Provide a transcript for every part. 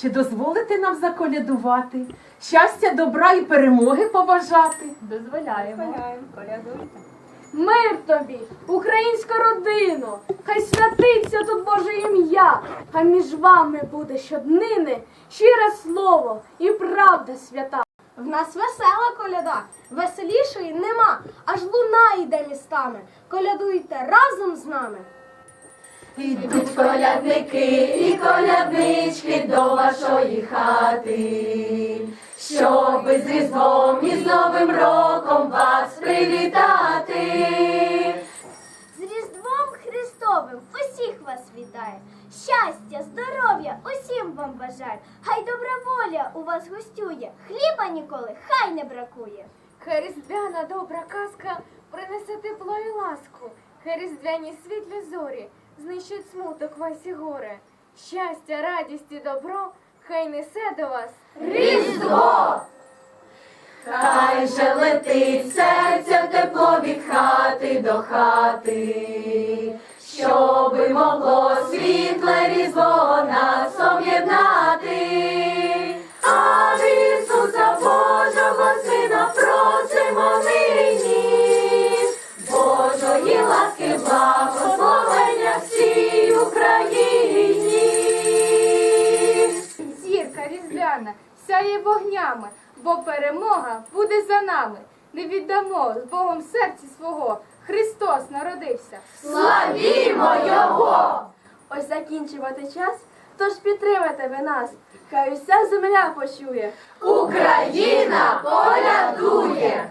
Чи дозволите нам заколядувати? Щастя, добра і перемоги побажати? Дозволяємо. Мир тобі, українська родино, хай святиться тут Боже ім'я, хай між вами буде щоднини щире слово і правда свята. В нас весела коляда, веселішої нема, аж луна йде містами. Колядуйте разом з нами. Ідуть колядники і коляднички до вашої хати, щоби з Різдвом і з Новим роком вас привітати. З Різдвом Христовим усіх вас вітає. Щастя, здоров'я усім вам бажаю. Хай добра воля у вас гостює. Хліба ніколи хай не бракує. Хай різдвяна добра казка принесе тепло і ласку. Хай різдвяні світлі зорі знищать смуток вас і горе. Щастя, радість і добро хай несе до вас Різдво! Хай же летить серця тепло від хати до хати, щоби могло світле різдво різдвяна сяє вогнями, бо перемога буде за нами. Не віддамо з Богом серці свого. Христос народився. Славімо Його! Ось закінчувати час, тож підтримайте ви нас. Хай уся земля почує. Україна полядує!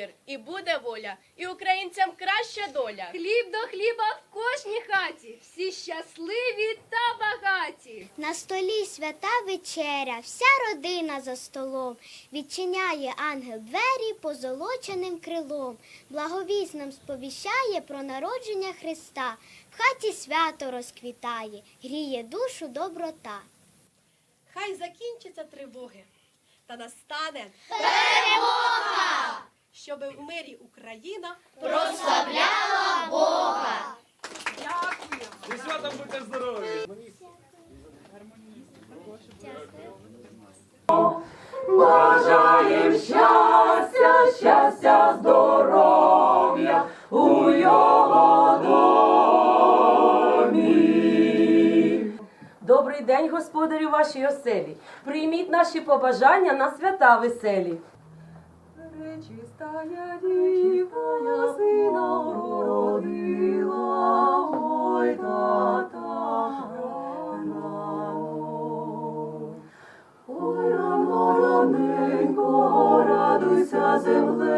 Мир і буде воля, і українцям краща доля. Хліб до хліба в кожній хаті, всі щасливі та багаті. На столі свята вечеря, вся родина за столом. Відчиняє ангел двері позолоченим крилом. Благовість нам сповіщає про народження Христа. В хаті свято розквітає, гріє душу доброта. Хай закінчаться тривоги, та настане Перемога! Щоби в мирі Україна Прославляла Бога! І святом будьте здорові! Бажаєм щастя, щастя, здоров'я у його домі. Добрий день, господарю вашій оселі. Прийміть наші побажання на свята веселі. Пречистая я сина уродила, ой, рано. Ой, рано, раненько, радуйся земле.